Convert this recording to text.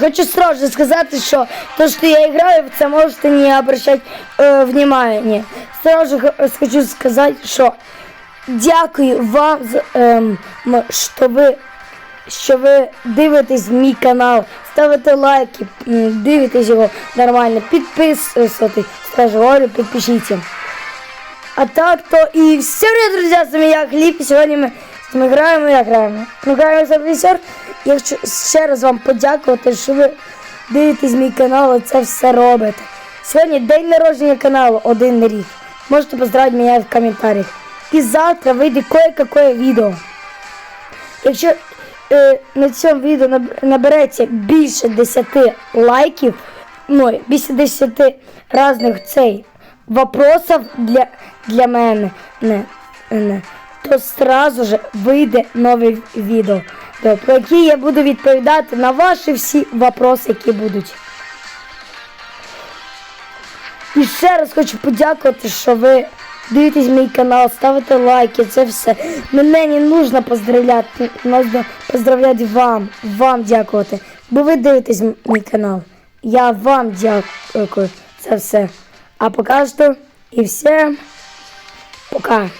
Хочу сразу сказати, що то, що я граю, це можете не обращати внимание. Сразу хочу сказати, що дякую вам, ем, м, що ви дивитесь мій канал, ставите лайки, дивитесь його нормально, підписуйтесь, сразу говорю, підпишіться. А так то і все, привет, друзі, з вами я Гліб, і сьогодні ми, ми граємо, як граємо. Ми граємо за вісер. Я хочу ще раз вам подякувати, що ви дивитесь мій канал і це все робите. Сьогодні день народження каналу, один рік. Можете поздравити мене в коментарях. І завтра вийде кое-какое відео. Якщо е, на цьому відео наб- набереться більше 10 лайків, ну, більше 10 різних цей вопросів для, для мене, не, не, то сразу же вийде нове відео, де- про які я буду відповідати на ваші всі вопроси, які будуть. І ще раз хочу подякувати, що ви дивитесь мій канал, ставите лайки, це все. Мене не нужно поздравляти, нужно поздравляти вам, вам дякувати. Бо ви дивитесь мій канал. Я вам дякую. Це все. А пока что і всем пока.